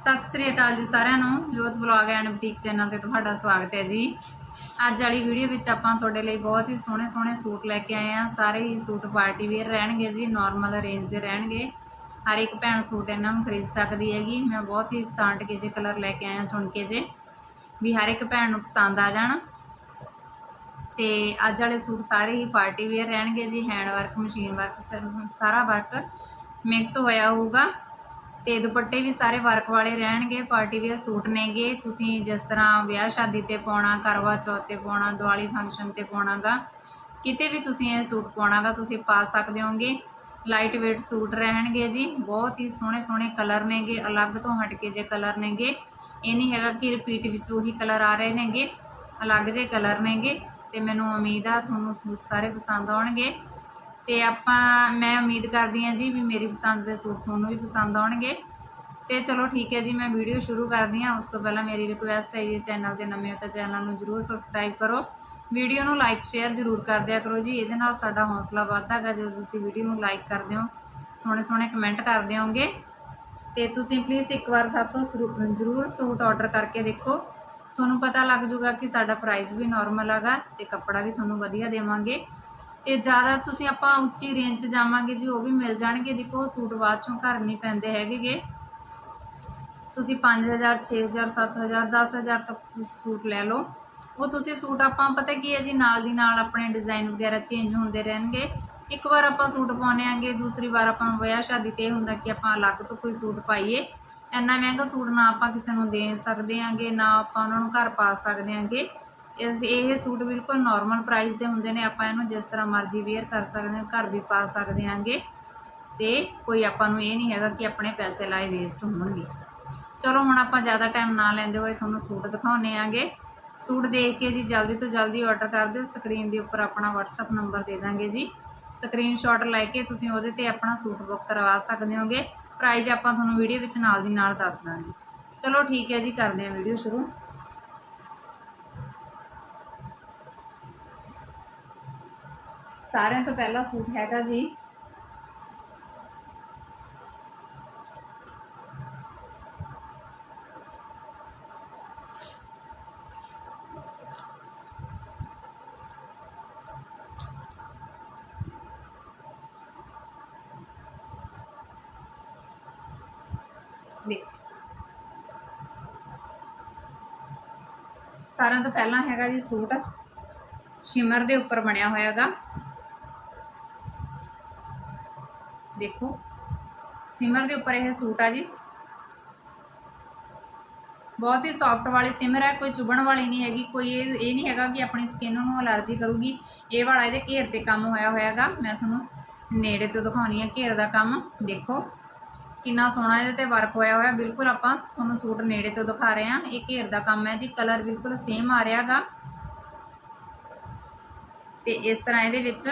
ਸਤਿ ਸ੍ਰੀ ਅਕਾਲ ਜੀ ਸਾਰਿਆਂ ਨੂੰ, ਜੋਤ ਬਲੌਗ ਐਂਡ ਬੁਟੀਕ ਚੈਨਲ ਤੇ ਤੁਹਾਡਾ ਸਵਾਗਤ ਹੈ ਜੀ। ਅੱਜ ਵਾਲੀ ਵੀਡੀਓ ਵਿੱਚ ਆਪਾਂ ਤੁਹਾਡੇ ਲਈ ਬਹੁਤ ਹੀ ਸੋਹਣੇ ਸੋਹਣੇ ਸੂਟ ਲੈ ਕੇ ਆਏ ਆ ਸਾਰੇ ਹੀ ਸੂਟ ਪਾਰਟੀ ਵੇਅਰ ਰਹਿਣਗੇ ਜੀ ਨਾਰਮਲ ਰੇਂਜ ਦੇ ਰਹਿਣਗੇ। ਹਰ ਇੱਕ ਭੈਣ ਸੂਟ ਇਹਨਾਂ ਨੂੰ ਖਰੀਦ ਸਕਦੀ ਹੈਗੀ। ਮੈਂ ਬਹੁਤ ਹੀ ਸਾਂਟ ਕੇ ਜੇ ਕਲਰ ਲੈ ਕੇ ਆਇਆ ਚੁਣ ਕੇ ਜੇ, ਵੀ ਹਰ ਇੱਕ ਭੈਣ ਨੂੰ ਪਸੰਦ ਆ ਜਾਣ। ਤੇ ਅੱਜ ਵਾਲੇ ਸੂਟ ਸਾਰੇ ਹੀ ਪਾਰਟੀ ਵੇਅਰ ਰਹਿਣਗੇ ਜੀ ਹੈਂਡ ਵਰਕ ਮਸ਼ੀਨ ਵਰਕ ਸਾਰਾ ਵਰਕ ਮਿਕਸ ਹੋਇਆ ਹੋਊਗਾ। ਤੇ ਦੁਪੱਟੇ ਵੀ ਸਾਰੇ ਵਰਕ ਵਾਲੇ ਰਹਿਣਗੇ, ਪਾਰਟੀ ਵੇਅਰ ਸੂਟ ਨੇਗੇ। ਤੁਸੀਂ ਜਿਸ ਤਰ੍ਹਾਂ ਵਿਆਹ ਸ਼ਾਦੀ ਤੇ ਪਾਉਣਾ ਕਰਵਾ ਚੌਥ ਤੇ ਪਾਉਣਾ, ਦੀਵਾਲੀ ਫੰਕਸ਼ਨ ਤੇ ਪਾਉਣਾਗਾ, ਕਿਤੇ ਵੀ ਤੁਸੀਂ ਇਹ ਸੂਟ ਪਾਉਣਾਗਾ, ਤੁਸੀਂ ਪਾ ਸਕਦੇ ਹੋਗੇ ਲਾਈਟ weight ਸੂਟ ਰਹਿਣਗੇ ਜੀ, ਬਹੁਤ ਹੀ ਸੋਹਣੇ ਸੋਹਣੇ ਕਲਰ ਨੇਗੇ, ਅਲੱਗ ਤੋਂ ਹਟ ਕੇ ਜੇ ਕਲਰ ਨੇਗੇ। ਇਹ ਨਹੀਂ ਹੈਗਾ ਕਿ ਰਿਪੀਟ ਵਿੱਚ ਉਹੀ ਕਲਰ ਆ ਰਹੇ ਨੇਗੇ, ਅਲੱਗ ਜੇ ਕਲਰ ਨੇਗੇ। ਤੇ ਮੈਨੂੰ ਉਮੀਦ ਆ ਤੁਹਾਨੂੰ ਸੂਟ ਸਾਰੇ ਪਸੰਦ ਆਉਣਗੇ। ਅਤੇ ਆਪਾਂ, ਮੈਂ ਉਮੀਦ ਕਰਦੀ ਹਾਂ ਜੀ ਵੀ ਮੇਰੀ ਪਸੰਦ ਦੇ ਸੂਟ ਤੁਹਾਨੂੰ ਵੀ ਪਸੰਦ ਆਉਣਗੇ। ਤੇ ਚਲੋ ਠੀਕ ਹੈ ਜੀ, ਮੈਂ ਵੀਡੀਓ ਸ਼ੁਰੂ ਕਰਦੀ ਹਾਂ। ਉਸ ਤੋਂ ਪਹਿਲਾਂ ਮੇਰੀ ਰਿਕੁਐਸਟ ਹੈ ਜੀ ਚੈਨਲ ਦੇ ਨਵੇਂ ਹੋ ਤਾਂ ਚੈਨਲ ਨੂੰ ਜਰੂਰ ਸਬਸਕ੍ਰਾਈਬ ਕਰੋ। ਵੀਡੀਓ ਨੂੰ ਲਾਈਕ ਸ਼ੇਅਰ ਜਰੂਰ ਕਰ ਦਿਆ ਕਰੋ ਜੀ। ਇਹਦੇ ਨਾਲ ਸਾਡਾ ਹੌਸਲਾ ਵੱਧਦਾ ਗਾ ਜਦੋਂ ਤੁਸੀਂ ਵੀਡੀਓ ਨੂੰ ਲਾਈਕ ਕਰਦੇ ਹੋ, ਸੋਹਣੇ ਸੋਹਣੇ ਕਮੈਂਟ ਕਰਦੇ ਹੋਗੇ ਤੇ ਤੁਸੀਂ ਪਲੀਜ਼ ਇੱਕ ਵਾਰ ਸਭ ਤੋਂ ਜਰੂਰ ਸੂਟ ਆਰਡਰ ਕਰਕੇ ਦੇਖੋ। ਤੁਹਾਨੂੰ ਪਤਾ ਲੱਗ ਜੂਗਾ ਕਿ ਸਾਡਾ ਪ੍ਰਾਈਸ ਵੀ ਨਾਰਮਲ ਹੈਗਾ ਤੇ ਕੱਪੜਾ ਵੀ ਤੁਹਾਨੂੰ ਵਧੀਆ ਦੇਵਾਂਗੇ। ਇਹ ਜ਼ਿਆਦਾ ਤੁਸੀਂ ਆਪਾਂ ਉੱਚੀ ਰੇਂਜ 'ਚ ਜਾਵਾਂਗੇ ਜੀ, ਉਹ ਵੀ ਮਿਲ ਜਾਣਗੇ। ਦੇਖੋ ਸੂਟ ਬਾਅਦ ਚੋਂ ਘਰ ਨਹੀਂ ਪੈਂਦੇ ਹੈਗੇਗੇ। ਤੁਸੀਂ 5000 6000 7000 10000 ਤੱਕ ਸੂਟ ਲੈ ਲਓ। ਉਹ ਤੁਸੀਂ ਸੂਟ ਆਪਾਂ, ਪਤਾ ਕੀ ਹੈ ਜੀ, ਨਾਲ ਦੀ ਨਾਲ ਆਪਣੇ ਡਿਜ਼ਾਈਨ ਵਗੈਰਾ ਚੇਂਜ ਹੁੰਦੇ ਰਹਿਣਗੇ। ਇੱਕ ਵਾਰ ਆਪਾਂ ਸੂਟ ਪਾਉਨੇ ਆਂਗੇ, ਦੂਸਰੀ ਵਾਰ ਆਪਾਂ ਵਿਆਹ ਸ਼ਾਦੀ ਤੇ ਇਹ ਹੁੰਦਾ ਕਿ ਆਪਾਂ ਅਲੱਗ ਤੋਂ ਕੋਈ ਸੂਟ ਪਾਈਏ। ਇੰਨਾ ਮਹਿੰਗਾ ਸੂਟ ਨਾ ਆਪਾਂ ਕਿਸੇ ਨੂੰ ਦੇ ਸਕਦੇ ਆਂਗੇ, ਨਾ ਆਪਾਂ ਉਹਨਾਂ ਨੂੰ ਘਰ ਪਾ ਸਕਦੇ ਆਂਗੇ। ਇਹ ਸੂਟ ਬਿਲਕੁਲ ਨਾਰਮਲ ਪ੍ਰਾਈਸ ਦੇ ਹੁੰਦੇ ਨੇ। ਆਪਾਂ ਇਹਨੂੰ ਜਿਸ ਤਰ੍ਹਾਂ ਮਰਜ਼ੀ ਵੇਅਰ ਕਰ ਸਕਦੇ ਹਾਂ, ਘਰ ਵੀ ਪਾ ਸਕਦੇ ਹਾਂਗੇ। ਤੇ ਕੋਈ ਆਪਾਂ ਨੂੰ ਇਹ ਨਹੀਂ ਹੈਗਾ ਕਿ ਆਪਣੇ ਪੈਸੇ ਲਾਏ ਵੇਸਟ ਹੋਣਗੇ। ਚਲੋ, ਹੁਣ ਆਪਾਂ ਜ਼ਿਆਦਾ ਟਾਈਮ ਨਾ ਲੈਂਦੇ ਹੋਏ ਤੁਹਾਨੂੰ ਸੂਟ ਦਿਖਾਉਣੇ ਆਂਗੇ ਸੂਟ ਦੇਖ ਕੇ ਜੀ ਜਲਦੀ ਤੋਂ ਜਲਦੀ ਆਰਡਰ ਕਰ ਦਿਓ। ਸਕਰੀਨ ਦੇ ਉੱਪਰ ਆਪਣਾ WhatsApp ਨੰਬਰ ਦੇ ਦਾਂਗੇ ਜੀ। ਸਕਰੀਨਸ਼ਾਟ ਲੈ ਕੇ ਤੁਸੀਂ ਉਹਦੇ ਤੇ ਆਪਣਾ ਸੂਟ ਬੁੱਕ ਕਰਵਾ ਸਕਦੇ ਹੋਗੇ। ਪ੍ਰਾਈਸ ਆਪਾਂ ਤੁਹਾਨੂੰ ਵੀਡੀਓ ਵਿੱਚ ਨਾਲ ਦੀ ਨਾਲ ਦੱਸ ਦਾਂਗੇ। ਚਲੋ, ਠੀਕ ਹੈ ਜੀ, ਕਰਦੇ ਹਾਂ ਵੀਡੀਓ ਸ਼ੁਰੂ। ਸਾਰਿਆਂ ਤੋਂ ਪਹਿਲਾ ਸੂਟ ਹੈਗਾ ਜੀ। ਸਾਰਿਆਂ ਤੋਂ ਪਹਿਲਾਂ ਹੈਗਾ ਜੀ ਸੂਟ। ਸ਼ਿਮਰ ਦੇ ਉੱਪਰ ਬਣਿਆ ਹੋਇਆਗਾ। ਦੇਖੋ। ਸਿਮਰ ਦੇ ਉੱਪਰ ਇਹ ਸੂਟ ਆ ਜੀ। ਬਹੁਤ ਹੀ ਸੌਫਟ ਵਾਲੀ ਸਿਮਰ ਹੈ, ਕੋਈ ਚੁਭਣ ਵਾਲੀ ਨਹੀਂ ਹੈਗੀ, ਕੋਈ ਇਹ ਇਹ ਨਹੀਂ ਹੈਗਾ ਕਿ ਆਪਣੀ ਸਕਿਨ ਨੂੰ ਅਲਰਜੀ ਕਰੂਗੀ। ਇਹ ਵਾਲਾ ਇਹਦੇ ਘੇਰ ਤੇ ਕੰਮ ਹੋਇਆ ਹੋਇਆਗਾ। ਮੈਂ ਤੁਹਾਨੂੰ ਨੇੜੇ ਤੋਂ ਦਿਖਾਉਣੀ ਹੈ ਘੇਰ ਦਾ ਕੰਮ। ਦੇਖੋ, ਕਿੰਨਾ ਸੋਹਣਾ ਇਹਦੇ ਤੇ ਵਰਕ ਹੋਇਆ ਹੋਇਆ। ਬਿਲਕੁਲ ਆਪਾਂ ਤੁਹਾਨੂੰ ਸੂਟ ਨੇੜੇ ਤੋਂ ਦਿਖਾ ਰਹੇ ਹਾਂ। ਇਹ ਘੇਰ ਦਾ ਕੰਮ ਹੈ ਜੀ। ਕਲਰ ਬਿਲਕੁਲ ਸੇਮ ਆ ਰਿਹਾਗਾ। ਤੇ ਇਸ ਤਰ੍ਹਾਂ ਇਹਦੇ ਵਿੱਚ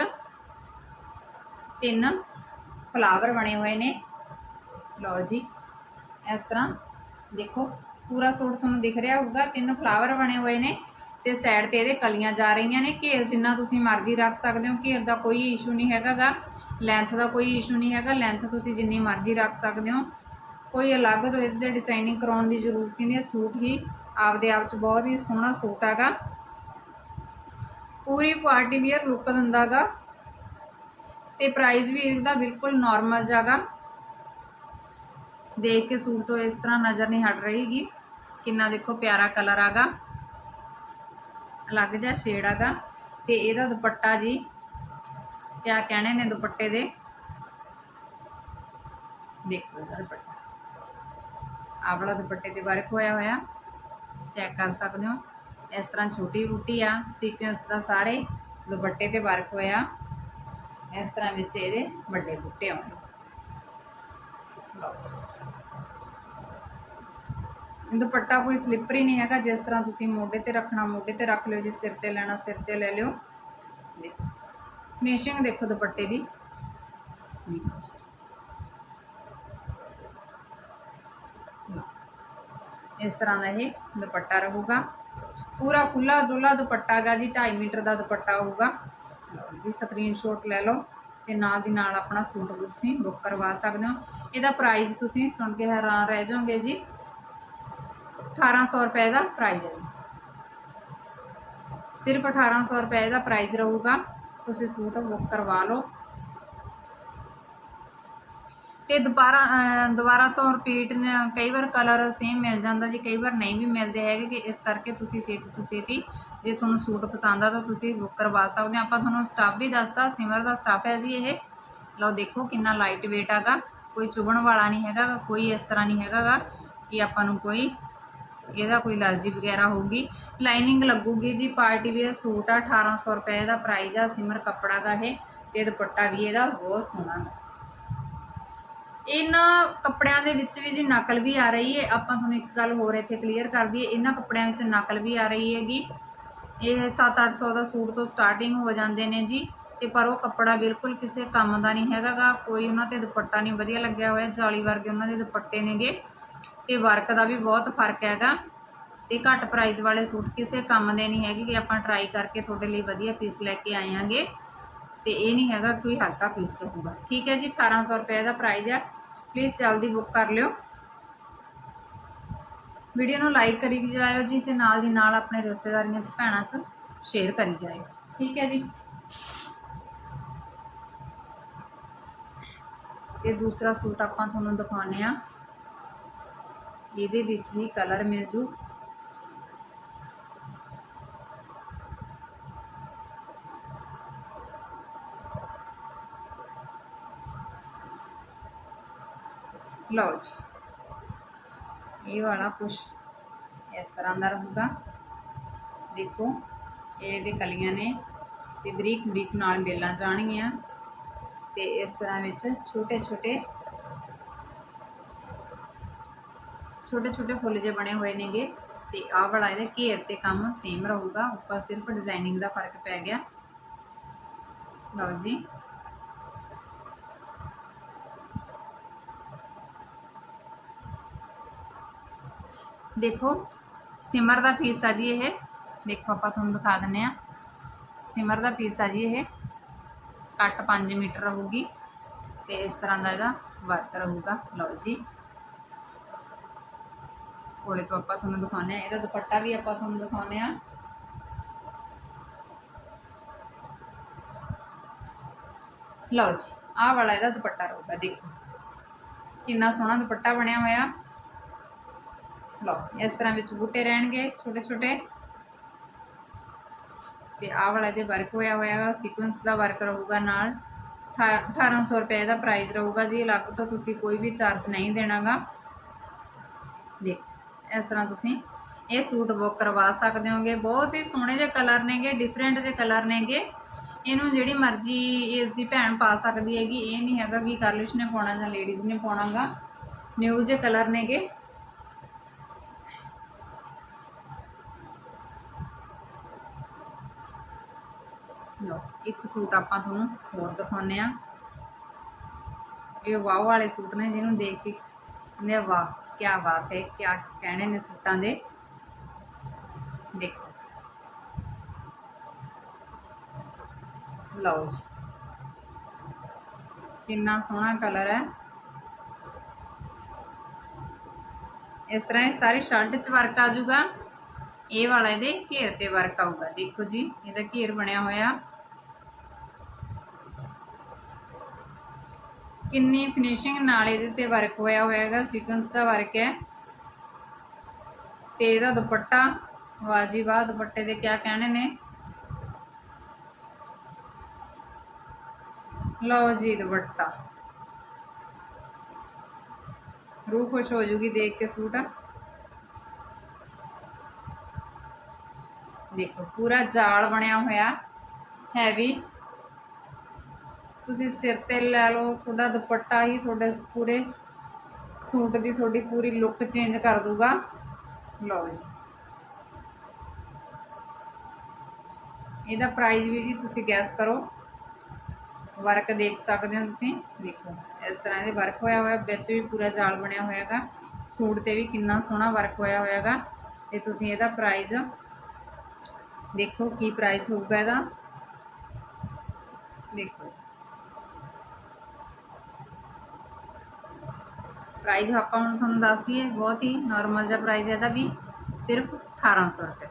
ਤਿੰਨ ਫਲਾਵਰ ਬਣੇ ਹੋਏ ਨੇ। ਲਓ ਜੀ, ਇਸ ਤਰ੍ਹਾਂ ਦੇਖੋ, ਪੂਰਾ ਸੂਟ ਤੁਹਾਨੂੰ ਦਿਖ ਰਿਹਾ ਹੋਊਗਾ। ਤਿੰਨ ਫਲਾਵਰ ਬਣੇ ਹੋਏ ਨੇ ਤੇ ਸਾਈਡ ਤੇ ਇਹਦੇ ਕਲੀਆਂ ਜਾ ਰਹੀਆਂ ਨੇ। ਘੇਰ ਜਿੰਨਾ ਤੁਸੀਂ ਮਰਜ਼ੀ ਰੱਖ ਸਕਦੇ ਹੋ। ਘੇਰ ਦਾ ਕੋਈ ਇਸ਼ੂ ਨਹੀਂ ਹੈਗਾਗਾ। ਲੈਂਥ ਦਾ ਕੋਈ ਇਸ਼ੂ ਨਹੀਂ ਹੈਗਾ। ਲੈਂਥ ਤੁਸੀਂ ਜਿੰਨੀ ਮਰਜ਼ੀ ਰੱਖ ਸਕਦੇ ਹੋ। ਕੋਈ ਅਲੱਗ ਤੋਂ ਇਹਦੇ ਡਿਜ਼ਾਈਨਿੰਗ ਕਰਾਉਣ ਦੀ ਜ਼ਰੂਰਤ ਨਹੀਂ। ਹੈ ਸੂਟ ਹੀ ਆਪਦੇ ਆਪ 'ਚ ਬਹੁਤ ਹੀ ਸੋਹਣਾ ਸੂਟ ਹੈਗਾ। ਪੂਰੀ ਪਾਰਟੀ ਵੀਅਰ ਲੁੱਕ ਦਿੰਦਾਗਾ। ਤੇ ਪ੍ਰਾਈਸ ਵੀ ਇਹਦਾ ਬਿਲਕੁਲ ਨਾਰਮਲ ਜਾਗਾ। ਦੇਖ ਕੇ ਸੂਟ ਤੋਂ ਇਸ ਤਰ੍ਹਾਂ ਨਜ਼ਰ ਨਹੀਂ ਹਟ ਰਹੀਗੀ। ਕਿੰਨਾ ਦੇਖੋ ਪਿਆਰਾ ਕਲਰ ਆਗਾ। ਅਲੱਗ ਜਿਹਾ ਸ਼ੇਡ ਆਗਾ। ਤੇ ਇਹਦਾ ਦੁਪੱਟਾ ਜੀ, ਕਿਆ ਕਹਿਣੇ ਨੇ ਦੁਪੱਟੇ ਦੇ? ਦੇਖੋ ਇਹਦਾ ਦੁਪੱਟਾ। ਆਹ ਦੁਪੱਟੇ ਤੇ ਵਰਕ ਹੋਇਆ ਹੋਇਆ। ਚੈੱਕ ਕਰ ਸਕਦੇ ਹੋ। ਇਸ ਤਰ੍ਹਾਂ ਛੋਟੀ ਬੂਟੀ ਆ ਸੀਕੁਐਂਸ ਦਾ ਸਾਰੇ ਦੁਪੱਟੇ ਤੇ ਵਰਕ ਹੋਇਆ ਇਸ ਤਰ੍ਹਾਂ ਵਿੱਚ ਇਹਦੇ ਵੱਡੇ ਬੂਟੇ ਆਉਣੇ ਦੁਪੱਟਾ ਕੋਈ ਸਲਿੱਪਰੀ ਨਹੀਂ ਹੈਗਾ, ਜਿਸ ਤਰ੍ਹਾਂ ਤੁਸੀਂ ਮੋਢੇ ਤੇ ਰੱਖਣਾ, ਮੋਢੇ ਤੇ ਰੱਖ ਲਿਓ, ਜੇ ਸਿਰ ਤੇ ਲੈਣਾ, ਸਿਰ ਤੇ ਲੈ ਲਿਓ। ਫਿਨਿਸ਼ਿੰਗ ਦੇਖੋ ਦੁਪੱਟੇ ਦੀ। ਦੇਖੋ ਇਸ ਤਰ੍ਹਾਂ ਦਾ ਇਹ ਦੁਪੱਟਾ ਰਹੂਗਾ। ਪੂਰਾ ਖੁੱਲਾ ਦੁੱਲਾ ਦੁਪੱਟਾ ਗਾ ਜੀ 2.5 ਮੀਟਰ ਦਾ ਦੁਪੱਟਾ ਹੋਊਗਾ। ਜੀ ਸਕਰੀਨਸ਼ਾਟ ਲੈ ਲਓ ਤੇ ਨਾਲ ਦੀ ਨਾਲ ਆਪਣਾ ਸੂਟ ਤੁਸੀਂ ਬੁੱਕ ਕਰਵਾ ਸਕਦੇ ਹੋ। ਇਹਦਾ ਪ੍ਰਾਈਸ ਤੁਸੀਂ ਸੁਣ ਕੇ ਹੈਰਾਨ ਰਹਿ ਜਾਓਗੇ ਜੀ। 1800 ਰੁਪਏ ਦਾ ਪ੍ਰਾਈਸ ਹੈ ਜੀ। ਸਿਰਫ 1800 ਰੁਪਏ ਦਾ ਪ੍ਰਾਈਸ ਰਹੂਗਾ। ਤੁਸੀਂ ਸੂਟ ਬੁੱਕ ਕਰਵਾ ਲਓ। ਤੇ ਦੁਬਾਰਾ ਅਹ ਦੁਬਾਰਾ ਤੋਂ ਰਿਪੀਟ ਕਈ ਵਾਰ ਕਲਰ ਸੇਮ ਮਿਲ ਜਾਂਦਾ ਜੀ ਕਈ ਵਾਰ ਨਹੀਂ ਵੀ ਮਿਲਦੇ ਹੈਗੇ ਕਿ ਇਸ ਕਰਕੇ ਤੁਸੀਂ ਛੇਤੀ ਤੋਂ ਛੇਤੀ ਜੇ ਤੁਹਾਨੂੰ ਸੂਟ ਪਸੰਦ ਆ ਤਾਂ ਤੁਸੀਂ ਬੁੱਕ ਕਰਵਾ ਸਕਦੇ ਹੋ। ਆਪਾਂ ਤੁਹਾਨੂੰ ਸਟਾਫ ਵੀ ਦੱਸਤਾ ਸਿਮਰ ਦਾ ਸਟਾਫ ਹੈ ਜੀ ਇਹ। ਲਓ ਦੇਖੋ ਕਿੰਨਾ ਲਾਈਟ weight ਹੈਗਾ ਕੋਈ ਚੁਭਣ ਵਾਲਾ ਨਹੀਂ ਹੈਗਾ ਗਾ, ਕੋਈ ਇਸ ਤਰ੍ਹਾਂ ਨਹੀਂ ਹੈਗਾ ਗਾ ਕਿ ਆਪਾਂ ਨੂੰ ਕੋਈ ਇਹਦਾ ਕੋਈ ਅਲਰਜੀ ਵਗੈਰਾ ਹੋਊਗੀ। ਲਾਈਨਿੰਗ ਲੱਗੂਗੀ ਜੀ ਪਾਰਟੀ ਵੇਅਰ ਸੂਟ ਆ 1800 ਰੁਪਏ ਦਾ ਪ੍ਰਾਈਸ ਆ ਸਿਮਰ ਕੱਪੜਾ ਦਾ ਇਹ ਤੇ ਦੁਪੱਟਾ ਵੀ ਇਹਦਾ ਬਹੁਤ ਸੋਹਣਾ। ਹੈ ਇਹਨਾਂ ਕੱਪੜਿਆਂ ਦੇ ਵਿੱਚ ਵੀ ਜੀ ਨਕਲ ਵੀ ਆ ਰਹੀ ਹੈ। ਆਪਾਂ ਤੁਹਾਨੂੰ ਇੱਕ ਗੱਲ ਹੋਰ ਇੱਥੇ ਕਲੀਅਰ ਕਰ ਦਈਏ। ਇਹਨਾਂ ਕੱਪੜਿਆਂ ਵਿੱਚ ਨਕਲ ਵੀ ਆ ਰਹੀ ਹੈਗੀ। ਇਹ 7-800 ਦਾ ਸੂਟ ਤੋਂ ਸਟਾਰਟਿੰਗ ਹੋ ਜਾਂਦੇ ਨੇ ਜੀ। ਤੇ ਪਰ ਉਹ ਕੱਪੜਾ ਬਿਲਕੁਲ ਕਿਸੇ ਕੰਮ ਦਾ ਨਹੀਂ ਹੈਗਾਗਾ। ਕੋਈ ਉਹਨਾਂ ਤੇ ਦੁਪੱਟਾ ਨਹੀਂ ਵਧੀਆ ਲੱਗਿਆ ਹੋਇਆ। ਜਾਲੀ ਵਰਗੇ ਉਹਨਾਂ ਦੇ ਦੁਪੱਟੇ ਨੇਗੇ। ਤੇ ਵਰਕ ਦਾ ਵੀ ਬਹੁਤ ਫ਼ਰਕ ਹੈਗਾ। ਤੇ ਘੱਟ ਪ੍ਰਾਈਸ ਵਾਲੇ ਸੂਟ ਕਿਸੇ ਕੰਮ ਦੇ ਨਹੀਂ ਹੈਗੇ ਕਿ ਆਪਾਂ ਟਰਾਈ ਕਰਕੇ ਤੁਹਾਡੇ ਲਈ ਵਧੀਆ ਪੀਸ ਲੈ ਕੇ ਆਏ ਆਂਗੇ। ਤੇ ਇਹ ਨਹੀਂ ਹੈਗਾ ਕੋਈ ਹਲਕਾ ਪੀਸ ਰਹੂਗਾ ਠੀਕ ਹੈ ਜੀ 1800 ਰੁਪਏ ਦਾ ਪ੍ਰਾਈਸ ਹੈ ਪਲੀਜ਼ ਜਲਦੀ ਬੁੱਕ ਕਰ ਲਿਓ। ਵੀਡੀਓ ਨੂੰ ਲਾਈਕ ਕਰੀ ਜਾਇਓ ਜੀ ਤੇ ਨਾਲ ਦੀ ਨਾਲ ਆਪਣੇ ਰਿਸ਼ਤੇਦਾਰੀਆਂ 'ਚ ਭੈਣਾਂ 'ਚ ਸ਼ੇਅਰ ਕਰੀ ਜਾਇਓ। ਠੀਕ ਹੈ ਜੀ। ਤੇ ਦੂਸਰਾ ਸੂਟ ਆਪਾਂ ਤੁਹਾਨੂੰ ਦਿਖਾਉਂਦੇ ਆ। ਇਹਦੇ ਵਿੱਚ ਹੀ ਕਲਰ ਮਿਲ ਜੂ। ਲਓ ਜੀ। ਇਹ ਵਾਲਾ ਕੁਛ ਇਸ ਤਰ੍ਹਾਂ ਦਾ ਰਹੂਗਾ। ਦੇਖੋ, ਇਹ ਇਹਦੇ ਕਲੀਆਂ ਨੇ ਤੇ ਬਰੀਕ ਬਰੀਕ ਨਾਲ ਬੇਲਾਂ ਜਾਣਗੀਆਂ ਤੇ ਇਸ ਤਰ੍ਹਾਂ ਵਿੱਚ ਛੋਟੇ ਛੋਟੇ ਛੋਟੇ ਛੋਟੇ ਫੁੱਲ ਜੇ ਬਣੇ ਹੋਏ ਨੇਗੇ ਤੇ ਆਹ ਵਾਲਾ ਇਹਦੇ ਘੇਰ ਤੇ ਕੰਮ ਸੇਮ ਰਹੂਗਾ। ਉੱਪਰ ਸਿਰਫ ਡਿਜ਼ਾਈਨਿੰਗ ਦਾ ਫ਼ਰਕ ਪੈ ਗਿਆ। ਲਓ ਜੀ। ਦੇਖੋ, ਸਿਮਰ ਦਾ ਪੀਸ ਆ ਜੀ ਇਹ। ਦੇਖੋ, ਆਪਾਂ ਤੁਹਾਨੂੰ ਦਿਖਾ ਦਿੰਨੇ ਆ। ਸਿਮਰ ਦਾ ਪੀਸ ਆ ਜੀ ਇਹ। ਕੱਟ 5 ਮੀਟਰ ਰਹੂਗੀ ਤੇ ਇਸ ਤਰ੍ਹਾਂ ਦਾ ਇਹਦਾ ਵਰਕ ਰਹੂਗਾ। ਲਓ ਜੀ। ਕੋਲੇ ਤੋਂ ਆਪਾਂ ਤੁਹਾਨੂੰ ਦਿਖਾਉਂਦੇ ਆ ਇਹਦਾ ਦੁਪੱਟਾ ਵੀ ਆਪਾਂ ਤੁਹਾਨੂੰ ਦਿਖਾਉਂਦੇ ਆ ਲਓ ਜੀ, ਆਹ ਵਾਲਾ ਇਹਦਾ ਦੁਪੱਟਾ ਰਹੂਗਾ, ਦੇਖੋ। ਕਿੰਨਾ ਸੋਹਣਾ ਦੁਪੱਟਾ ਬਣਿਆ ਹੋਇਆ। ਲਓ, ਇਸ ਤਰ੍ਹਾਂ ਵਿੱਚ ਬੂਟੇ ਰਹਿਣਗੇ, ਛੋਟੇ ਛੋਟੇ। ਤੇ ਆਹ ਵਾਲਾ ਇਹਦੇ ਵਰਕ ਹੋਇਆ ਹੋਇਆਗਾ ਸੀਕੁਐਂਸ ਦਾ ਵਰਕ ਰਹੂਗਾ ਨਾਲ। 1800 ਰੁਪਏ ਦਾ ਪ੍ਰਾਈਸ ਰਹੂਗਾ ਜੀ, ਅਲੱਗ ਤੋਂ ਤੁਸੀਂ ਕੋਈ ਵੀ ਚਾਰਜ ਨਹੀਂ ਦੇਣਾਗਾ। ਦੇਖ, ਇਸ ਤਰ੍ਹਾਂ ਤੁਸੀਂ ਇਹ ਸੂਟ ਬੁੱਕ ਕਰਵਾ ਸਕਦੇ ਹੋਗੇ। ਬਹੁਤ ਹੀ ਸੋਹਣੇ ਜਿਹੇ ਕਲਰ ਨੇਗੇ ਡਿਫਰੈਂਟ ਜਿਹੇ ਕਲਰ ਨੇਗੇ। ਇਹਨੂੰ ਜਿਹੜੀ ਮਰਜ਼ੀ ਇਸ ਦੀ ਭੈਣ ਪਾ ਸਕਦੀ ਹੈਗੀ, ਇਹ ਨਹੀਂ ਹੈਗਾ ਕਿ ਗਰਲਿਸ਼ ਨੇ ਪਾਉਣਾ ਜਾਂ ਲੇਡੀਜ਼ ਨੇ ਪਾਉਣਾਗਾ। ਨਿਊ ਜਿਹੇ ਕਲਰ ਨੇਗੇ। ਲਓ, ਇੱਕ ਸੂਟ ਆਪਾਂ ਤੁਹਾਨੂੰ ਹੋਰ ਦਿਖਾਉਂਦੇ ਆ ਇਹ ਵਾਹ ਵਾਲੇ ਸੂਟ ਨੇ ਜਿਹਨੂੰ ਦੇਖ ਕੇ ਕਹਿੰਦੇ ਵਾਹ ਕੀ ਬਾਤ ਹੈ ਕੀ ਕਹਿਣੇ ਨੇ ਸੂਟਾਂ ਦੇ। ਦੇਖੋ। ਲਓ ਕਿੰਨਾ ਸੋਹਣਾ ਕਲਰ ਹੈ। ਇਸ ਤਰ੍ਹਾਂ ਇਹ ਸਾਰੀ ਸ਼ਰਟ 'ਚ ਵਰਕ ਆ ਜਾਊਗਾ। ਇਹ ਵਾਲਾ ਇਹਦੇ ਘੇਰ ਤੇ ਵਰਕ ਆਊਗਾ। ਦੇਖੋ ਜੀ, ਇਹਦਾ ਘੇਰ ਬਣਿਆ ਹੋਇਆ। ਕਿੰਨੀ ਫਿਨਿਸ਼ਿੰਗ ਨਾਲ ਇਹਦੇ ਤੇ ਵਰਕ ਹੋਇਆ ਹੋਇਆ ਸੀਕੁਐਂਸ ਦਾ ਵਰਕ ਹੈ। ਤੇ ਇਹਦਾ ਦੁਪੱਟਾ, ਵਾਹ ਜੀ ਵਾਹ, ਦੁਪੱਟੇ ਦੇ ਕਿਆ ਕਹਿਣੇ ਨੇ? ਲਓ ਜੀ ਦੁਪੱਟਾ। ਰੂਹ ਖੁਸ਼ ਹੋ ਜੂਗੀ ਦੇਖ ਕੇ ਸੂਟ। ਦੇਖੋ, ਪੂਰਾ ਜਾਲ ਬਣਿਆ ਹੋਇਆ ਹੈਵੀ ਤੁਸੀਂ ਸਿਰ ਤੇ ਲੈ ਲਓ, ਤੁਹਾਡਾ ਦੁਪੱਟਾ ਹੀ ਤੁਹਾਡੇ ਪੂਰੇ ਸੂਟ ਦੀ ਤੁਹਾਡੀ ਪੂਰੀ ਲੁੱਕ ਚੇਂਜ ਕਰ ਦੂਗਾ। ਲਓ ਜੀ। ਇਹਦਾ ਪ੍ਰਾਈਸ ਵੀ ਜੀ ਤੁਸੀਂ ਗੈਸ ਕਰੋ। ਵਰਕ ਦੇਖ ਸਕਦੇ ਹੋ ਤੁਸੀਂ। ਦੇਖੋ, ਇਸ ਤਰ੍ਹਾਂ ਦੇ ਵਰਕ ਹੋਇਆ ਹੋਇਆ, ਵਿੱਚ ਵੀ ਪੂਰਾ ਜਾਲ ਬਣਿਆ ਹੋਇਆਗਾ। ਸੂਟ ਤੇ ਵੀ ਕਿੰਨਾ ਸੋਹਣਾ ਵਰਕ ਹੋਇਆ ਹੋਇਆਗਾ। ਤੇ ਤੁਸੀਂ ਇਹਦਾ ਪ੍ਰਾਈਸ ਦੇਖੋ ਕੀ ਪ੍ਰਾਈਸ ਹੋਊਗਾ ਇਹਦਾ। ਦੇਖੋ। ਪ੍ਰਾਈਸ ਆਪਾਂ ਹੁਣ ਤੁਹਾਨੂੰ ਦੱਸ ਦਈਏ, ਬਹੁਤ ਹੀ ਨਾਰਮਲ ਜਿਹਾ ਪ੍ਰਾਈਸ ਹੈ ਇਹਦਾ ਵੀ, ਸਿਰਫ 1800 ਰੁਪਏ।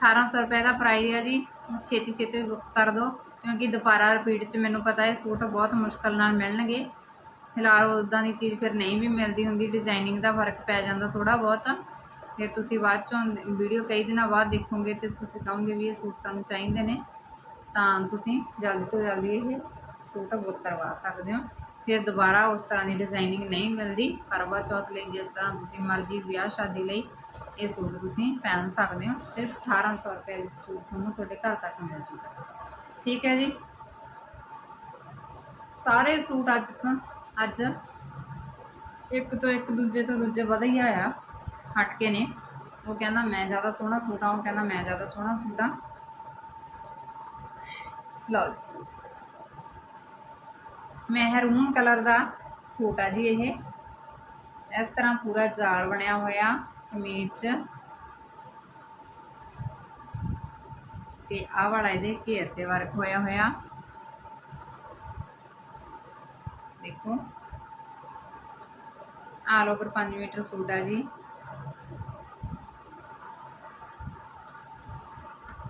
1800 ਰੁਪਏ ਦਾ ਪ੍ਰਾਈਸ ਹੈ ਜੀ ਛੇਤੀ ਛੇਤੀ ਬੁੱਕ ਕਰ ਦਿਓ, ਕਿਉਂਕਿ ਦੁਬਾਰਾ ਰਿਪੀਟ 'ਚ ਮੈਨੂੰ ਪਤਾ ਹੈ ਸੂਟ ਬਹੁਤ ਮੁਸ਼ਕਲ ਨਾਲ ਮਿਲਣਗੇ। ਫਿਲਹਾਲ ਉਦਾਂ ਦੀ ਚੀਜ਼ ਫਿਰ ਨਹੀਂ ਵੀ ਮਿਲਦੀ ਹੁੰਦੀ ਡਿਜ਼ਾਈਨਿੰਗ ਦਾ ਫ਼ਰਕ ਪੈ ਜਾਂਦਾ ਥੋੜਾ ਬਹੁਤ। ਫਿਰ ਤੁਸੀਂ ਬਾਅਦ ਚੋਂ ਵੀਡੀਓ ਕਈ ਦਿਨਾਂ ਬਾਅਦ ਦੇਖੋਗੇ ਤੇ ਤੁਸੀਂ ਕਹੋਗੇ ਵੀ ਇਹ ਸੂਟ ਸਾਨੂੰ ਚਾਹੀਦੇ ਨੇ, ਤਾਂ ਤੁਸੀਂ ਜਲਦੀ ਤੋਂ ਜਲਦੀ ਇਹ ਸੂਟ ਬੁੱਕ ਕਰਵਾ ਸਕਦੇ ਹੋ। ਫਿਰ ਦੁਬਾਰਾ ਉਸ ਤਰ੍ਹਾਂ ਦੀ ਡਿਜ਼ਾਈਨਿੰਗ ਨਹੀਂ ਮਿਲਦੀ ਕਰਵਾ ਚੌਥ ਲਈ ਜਿਸ ਤਰ੍ਹਾਂ ਤੁਸੀਂ ਮਰਜ਼ੀ ਵਿਆਹ ਸ਼ਾਦੀ ਲਈ ਇਹ ਸੂਟ ਤੁਸੀਂ ਪਹਿਨ ਸਕਦੇ ਹੋ। ਸਿਰਫ 1800 ਰੁਪਏ ਵਿੱਚ ਸੂਟ ਤੁਹਾਨੂੰ ਤੁਹਾਡੇ ਘਰ ਤੱਕ ਮਿਲ ਜੂਗਾ ਠੀਕ ਹੈ ਜੀ। ਸਾਰੇ ਸੂਟ ਅੱਜ ਤੋਂ, ਅੱਜ ਇੱਕ ਤੋਂ ਇੱਕ ਦੂਜੇ ਤੋਂ ਦੂਜੇ ਵਧੀਆ ਆ। ਹਟ ਕੇ ਨੇ। ਉਹ ਕਹਿੰਦਾ, ਮੈਂ ਜ਼ਿਆਦਾ ਸੋਹਣਾ ਸੂਟ ਉਹ ਕਹਿੰਦਾ, ਮੈਂ ਜ਼ਿਆਦਾ ਸੋਹਣਾ ਸੂਟ ਲਓ ਜੀ। ਮਹਿਰੂਨ ਕਲਰ ਦਾ ਸੂਟ ਆ ਜੀ ਇਹ। ਇਸ ਤਰ੍ਹਾਂ ਪੂਰਾ ਜਾਲ ਬਣਿਆ ਹੋਇਆ ਕਮੀਜ਼ 'ਚ। ਤੇ ਆਹ ਵਾਲਾ ਇਹਦੇ ਘੇਰ ਤੇ ਵਰਕ ਹੋਇਆ ਹੋਇਆ। ਦੇਖੋ। ਆਲ ਓਵਰ 5 ਮੀਟਰ ਸੂਟ ਆ ਜੀ।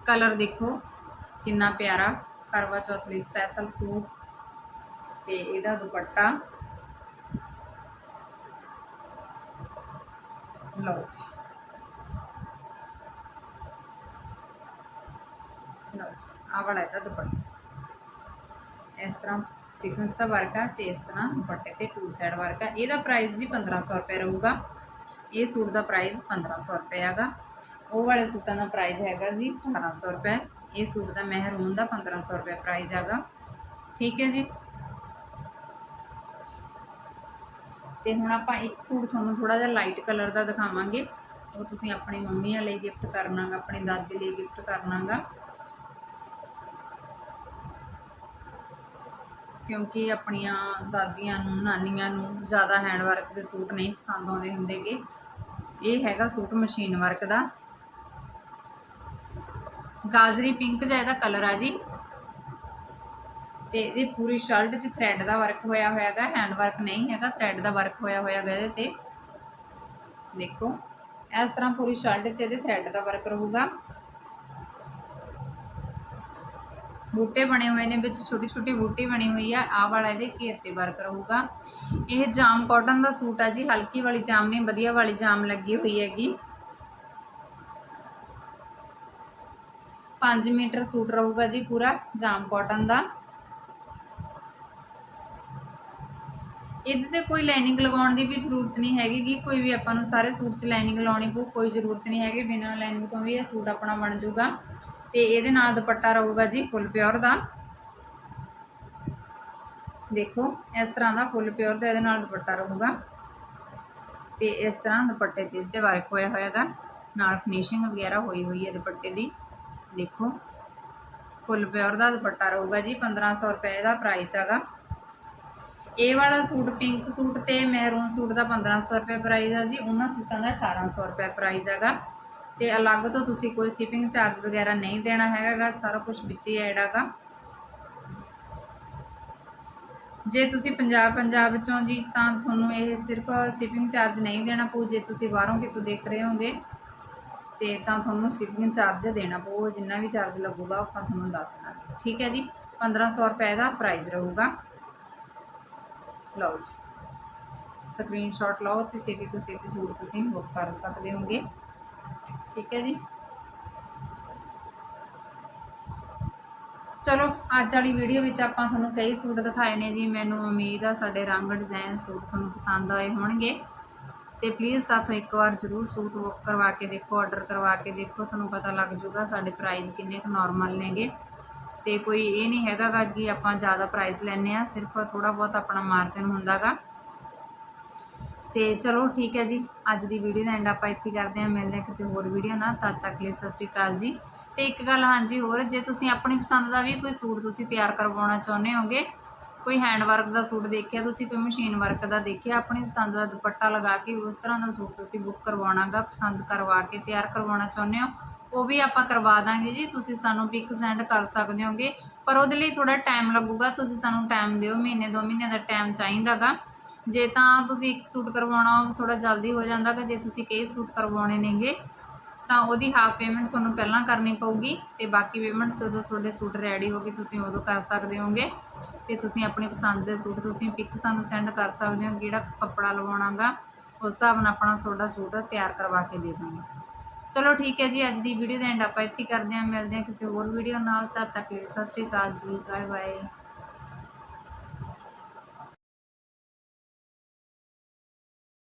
ਕਲਰ ਦੇਖੋ ਕਿੰਨਾ ਪਿਆਰਾ ਕਰਵਾ ਚੌਥ ਲਈ ਸਪੈਸ਼ਲ ਸੂਟ ਤੇ ਇਹਦਾ ਦੁਪੱਟਾ ਲਓ ਜੀ ਲਓ ਜੀ ਆਹ ਵਾਲਾ ਇਹਦਾ ਦੁਪੱਟਾ ਇਸ ਤਰ੍ਹਾਂ ਸੀਕੁਐਂਸ ਦਾ ਵਰਕ ਆ ਤੇ ਇਸ ਤਰ੍ਹਾਂ ਦੁਪੱਟੇ ਤੇ ਟੂ ਸਾਈਡ ਵਰਕ ਆ ਇਹਦਾ ਪ੍ਰਾਈਸ ਜੀ 1500 ਰੁਪਏ ਰਹੂਗਾ ਇਹ ਸੂਟ ਦਾ ਪ੍ਰਾਈਸ 1500 ਰੁਪਏ ਹੈਗਾ ਉਹ ਵਾਲੇ ਸੂਟਾਂ ਦਾ ਪ੍ਰਾਈਸ ਹੈਗਾ ਜੀ 1800 ਰੁਪਏ। ਇਹ ਸੂਟ ਦਾ ਮਹਿਰੂਨ ਦਾ 1500 ਰੁਪਏ ਪ੍ਰਾਈਸ ਹੈਗਾ। ਠੀਕ ਹੈ ਜੀ। ਤੇ ਹੁਣ ਆਪਾਂ ਇੱਕ ਸੂਟ ਤੁਹਾਨੂੰ ਥੋੜਾ ਜਿਹਾ ਲਾਈਟ ਕਲਰ ਦਾ ਦਿਖਾਵਾਂਗੇ। ਉਹ ਤੁਸੀਂ ਆਪਣੀ ਮੰਮੀਆਂ ਲਈ ਗਿਫਟ ਕਰਨਾਗਾ, ਆਪਣੀ ਦਾਦੀ ਲਈ ਗਿਫਟ ਕਰਨਾਗਾ। ਕਿਉਂਕਿ ਆਪਣੀਆਂ ਦਾਦੀਆਂ ਨੂੰ, ਨਾਨੀਆਂ ਨੂੰ ਜ਼ਿਆਦਾ ਹੈਂਡ ਵਰਕ ਦੇ ਸੂਟ ਨਹੀਂ ਪਸੰਦ ਆਉਂਦੇ ਹੁੰਦੇਗੇ। ਇਹ ਹੈਗਾ ਸੂਟ ਮਸ਼ੀਨ ਵਰਕ ਦਾ। ਗਾਜਰੀ ਪਿੰਕ ਜਿਹਾ ਇਹਦਾ ਕਲਰ ਆ ਜੀ। ਤੇ ਇਹ ਪੂਰੀ ਸ਼ਰਟ 'ਚ ਥ੍ਰੈਡ ਦਾ ਵਰਕ ਹੋਇਆ ਹੋਇਆ ਹੈਗਾ ਹੈਂਡ ਵਰਕ ਨਹੀਂ ਹੈਗਾ ਥ੍ਰੈਡ ਦਾ ਵਰਕ ਹੋਇਆ ਹੋਇਆ ਹੈਗਾ ਇਹਦੇ ਤੇ। ਦੇਖੋ, ਇਸ ਤਰ੍ਹਾਂ ਪੂਰੀ ਸ਼ਰਟ 'ਚ ਇਹਦੇ ਥ੍ਰੈਡ ਦਾ ਵਰਕ ਰਹੂਗਾ। ਬੂਟੇ ਬਣੇ ਹੋਏ ਨੇ, ਵਿੱਚ ਛੋਟੀ ਛੋਟੀ ਬੂਟੀ ਬਣੀ ਹੋਈ ਆ, ਆਹ ਵਾਲਾ ਇਹਦੇ ਘੇਰ ਤੇ ਵਰਕ ਰਹੂਗਾ। ਇਹ ਜਾਮ ਕਾਟਨ ਦਾ ਸੂਟ ਆ ਜੀ, ਹਲਕੀ ਵਾਲੀ ਜਾਮ ਨਹੀਂ, ਵਧੀਆ ਵਾਲੀ ਜਾਮ ਲੱਗੀ ਹੋਈ ਹੈਗੀ। 5 ਮੀਟਰ ਸੂਟ ਰਹੂਗਾ ਜੀ ਪੂਰਾ ਜਾਮ ਕਾਟਨ ਦਾ। ਇਹਦੇ ਤੇ ਕੋਈ ਲਾਈਨਿੰਗ ਲਗਾਉਣ ਦੀ ਵੀ ਜ਼ਰੂਰਤ ਨਹੀਂ ਹੈਗੀ ਕਿ ਕੋਈ ਵੀ ਆਪਾਂ ਨੂੰ ਸਾਰੇ ਸੂਟ 'ਚ ਲਾਈਨਿੰਗ ਲਾਉਣੀ ਪਊ, ਕੋਈ ਜ਼ਰੂਰਤ ਨਹੀਂ ਹੈਗੀ, ਬਿਨਾਂ ਲਾਈਨਿੰਗ ਤੋਂ ਵੀ ਇਹ ਸੂਟ ਆਪਣਾ ਬਣ ਜਾਊਗਾ। ਤੇ ਇਹਦੇ ਨਾਲ ਦੁਪੱਟਾ ਰਹੂਗਾ ਜੀ ਫੁੱਲ ਪਿਓਰ ਦਾ। ਦੇਖੋ, ਇਸ ਤਰ੍ਹਾਂ ਦਾ ਫੁੱਲ ਪਿਓਰ ਦਾ ਇਹਦੇ ਨਾਲ ਦੁਪੱਟਾ ਰਹੂਗਾ। ਤੇ ਇਸ ਤਰ੍ਹਾਂ ਦੁਪੱਟੇ ਤੇ ਉੱਤੇ ਵਰਕ ਹੋਇਆ ਹੋਇਆਗਾ, ਨਾਲ ਫਿਨਿਸ਼ਿੰਗ ਵਗੈਰਾ ਹੋਈ ਹੋਈ ਹੈ ਦੁਪੱਟੇ ਦੀ। ਦੇਖੋ। ਫੁੱਲ ਪਿਓਰ ਦਾ ਦੁਪੱਟਾ ਰਹੂਗਾ ਜੀ 1500 ਰੁਪਏ ਦਾ ਪ੍ਰਾਈਸ ਹੈਗਾ। ਇਹ ਵਾਲਾ ਸੂਟ ਪਿੰਕ ਸੂਟ ਤੇ ਮਹਿਰੂਨ ਸੂਟ ਦਾ 1500 ਰੁਪਏ ਪ੍ਰਾਈਸ ਹੈ ਜੀ, ਉਹਨਾਂ ਸੂਟਾਂ ਦਾ 1800 ਰੁਪਏ ਪ੍ਰਾਈਸ ਹੈਗਾ। ਤੇ ਅਲੱਗ ਤੋਂ ਤੁਸੀਂ ਕੋਈ ਸ਼ਿਪਿੰਗ ਚਾਰਜ ਵਗੈਰਾ ਨਹੀਂ ਦੇਣਾ ਹੈਗਾ ਸਾਰਾ ਕੁਝ ਵਿੱਚ ਹੀ ਐਡ ਹੈਗਾ। ਜੇ ਤੁਸੀਂ ਪੰਜਾਬ ਪੰਜਾਬ ਵਿੱਚੋਂ ਜੀ, ਤਾਂ ਤੁਹਾਨੂੰ ਇਹ ਸਿਰਫ ਸ਼ਿਪਿੰਗ ਚਾਰਜ ਨਹੀਂ ਦੇਣਾ ਪਊ, ਜੇ ਤੁਸੀਂ ਬਾਹਰੋਂ ਕਿਤੋਂ ਦੇਖ ਰਹੇ ਹੋਗੇ। ਤੇ ਤਾਂ ਤੁਹਾਨੂੰ ਸ਼ਿਪਿੰਗ ਚਾਰਜ ਦੇਣਾ ਪਊ ਜਿੰਨਾ ਵੀ ਚਾਰਜ ਲੱਗੂਗਾ, ਆਪਾਂ ਤੁਹਾਨੂੰ ਦੱਸ ਦਾਂਗੇ। ਠੀਕ ਹੈ ਜੀ? 1500 ਰੁਪਏ ਦਾ ਪ੍ਰਾਈਸ ਰਹੂਗਾ। ਲਓ ਜੀ। ਸਕਰੀਨਸ਼ਾਟ ਲਓ ਤੇ ਛੇਤੀ ਤੋਂ ਛੇਤੀ ਸੂਟ ਤੁਸੀਂ ਬੁੱਕ ਕਰ ਸਕਦੇ ਹੋਗੇ। ਠੀਕ ਹੈ ਜੀ? ਚਲੋ, ਅੱਜ ਵਾਲੀ ਵੀਡੀਓ ਵਿੱਚ ਆਪਾਂ ਤੁਹਾਨੂੰ ਕਈ ਸੂਟ ਦਿਖਾਏ ਨੇ ਜੀ। ਮੈਨੂੰ ਉਮੀਦ ਆ ਸਾਡੇ ਰੰਗ ਡਿਜ਼ਾਈਨ ਸੂਟ ਤੁਹਾਨੂੰ ਪਸੰਦ ਆਏ ਹੋਣਗੇ। ਤੇ ਪਲੀਜ਼ ਸਾਥੋਂ ਇੱਕ ਵਾਰ ਜ਼ਰੂਰ ਸੂਟ ਬੁੱਕ ਕਰਵਾ ਕੇ ਦੇਖੋ ਆਰਡਰ ਕਰਵਾ ਕੇ ਦੇਖੋ, ਤੁਹਾਨੂੰ ਪਤਾ ਲੱਗ ਜੂਗਾ ਸਾਡੇ ਪ੍ਰਾਈਸ ਕਿੰਨੇ ਕੁ ਨਾਰਮਲ ਨੇਗੇ। ਤੇ ਕੋਈ ਇਹ ਨਹੀਂ ਹੈਗਾ ਗਾ ਕਿ ਆਪਾਂ ਜ਼ਿਆਦਾ ਪ੍ਰਾਈਸ ਲੈਨੇ ਆ ਸਿਰਫ ਥੋੜਾ ਬਹੁਤ ਆਪਣਾ ਮਾਰਜਨ ਹੁੰਦਾਗਾ ਤੇ ਚਲੋ ਠੀਕ ਹੈ ਜੀ, ਅੱਜ ਦੀ ਵੀਡੀਓ ਦਾ ਐਂਡ ਆਪਾਂ ਇੱਥੇ ਕਰਦੇ ਹਾਂ, ਮਿਲਦੇ ਹਾਂ ਕਿਸੇ ਹੋਰ ਵੀਡੀਓ ਨਾਲ, ਤਦ ਤੱਕ ਲਈ ਸਤਿ ਸ਼੍ਰੀ ਅਕਾਲ ਜੀ। ਤੇ ਇੱਕ ਗੱਲ, ਹਾਂਜੀ, ਹੋਰ, ਜੇ ਤੁਸੀਂ ਆਪਣੀ ਪਸੰਦ ਦਾ ਵੀ ਕੋਈ ਸੂਟ ਤੁਸੀਂ ਤਿਆਰ ਕਰਵਾਉਣਾ ਚਾਹੁੰਦੇ ਹੋਗੇ ਕੋਈ ਹੈਂਡ ਵਰਕ ਦਾ ਸੂਟ ਦੇਖਿਆ, ਤੁਸੀਂ ਕੋਈ ਮਸ਼ੀਨ ਵਰਕ ਦਾ ਦੇਖਿਆ? ਆਪਣੀ ਪਸੰਦ ਦਾ ਦੁਪੱਟਾ ਲਗਾ ਕੇ ਉਸ ਤਰ੍ਹਾਂ ਦਾ ਸੂਟ ਤੁਸੀਂ ਬੁੱਕ ਕਰਵਾਉਣਾਗਾ, ਪਸੰਦ ਕਰਵਾ ਕੇ ਤਿਆਰ ਕਰਵਾਉਣਾ ਚਾਹੁੰਦੇ ਹੋ? ਉਹ ਵੀ ਆਪਾਂ ਕਰਵਾ ਦਾਂਗੇ ਜੀ, ਤੁਸੀਂ ਸਾਨੂੰ ਪਿਕ ਸੈਂਡ ਕਰ ਸਕਦੇ ਹੋਗੇ, ਪਰ ਉਹਦੇ ਲਈ ਥੋੜਾ ਟਾਈਮ ਲੱਗੂਗਾ, ਤੁਸੀਂ ਸਾਨੂੰ ਟਾਈਮ ਦਿਓ, ਮਹੀਨੇ, ਦੋ ਮਹੀਨੇ ਦਾ ਟਾਈਮ ਚਾਹੀਦਾਗਾ। ਜੇ ਤਾਂ ਤੁਸੀਂ ਇੱਕ ਸੂਟ ਕਰਵਾਉਣਾ ਥੋੜਾ ਜਲਦੀ ਹੋ ਜਾਂਦਾ ਕਿ ਜੇ ਤੁਸੀਂ ਕਈ ਸੂਟ ਕਰਵਾਉਣੇ ਨੇਗੇ ਤਾਂ ਉਹਦੀ ਹਾਫ ਪੇਮੈਂਟ ਤੁਹਾਨੂੰ ਪਹਿਲਾਂ ਕਰਨੀ ਪਊਗੀ ਤੇ ਬਾਕੀ ਪੇਮੈਂਟ ਜਦੋਂ ਤੁਹਾਡੇ ਸੂਟ ਰੈਡੀ ਹੋ ਗਏ, ਤੁਸੀਂ ਉਦੋਂ ਕਰ ਸਕਦੇ ਹੋਗੇ। ਤੇ ਤੁਸੀਂ ਆਪਣੀ ਪਸੰਦ ਦੇ ਸੂਟ ਤੁਸੀਂ ਪਿਕ ਸਾਨੂੰ ਸੈਂਡ ਕਰ ਸਕਦੇ ਹੋ ਕਿਹੜਾ ਕੱਪੜਾ ਲਵਾਉਣਾਗਾ, ਉਸ ਹਿਸਾਬ ਨਾਲ ਆਪਣਾ ਤੁਹਾਡਾ ਸੂਟ ਤਿਆਰ ਕਰਵਾ ਕੇ ਦੇ ਦਾਂਗੇ। ਚਲੋ ਠੀਕ ਹੈ ਜੀ, ਅੱਜ ਦੀ ਵੀਡੀਓ ਦਾ ਐਂਡ ਆਪਾਂ ਇੱਥੇ ਕਰਦੇ ਹਾਂ। ਮਿਲਦੇ ਹਾਂ ਕਿਸੇ ਹੋਰ ਵੀਡੀਓ ਨਾਲ, ਤਦ ਤੱਕ ਲਈ ਸਤਿ ਸ਼੍ਰੀ ਅਕਾਲ ਜੀ ਬਾਏ ਬਾਏ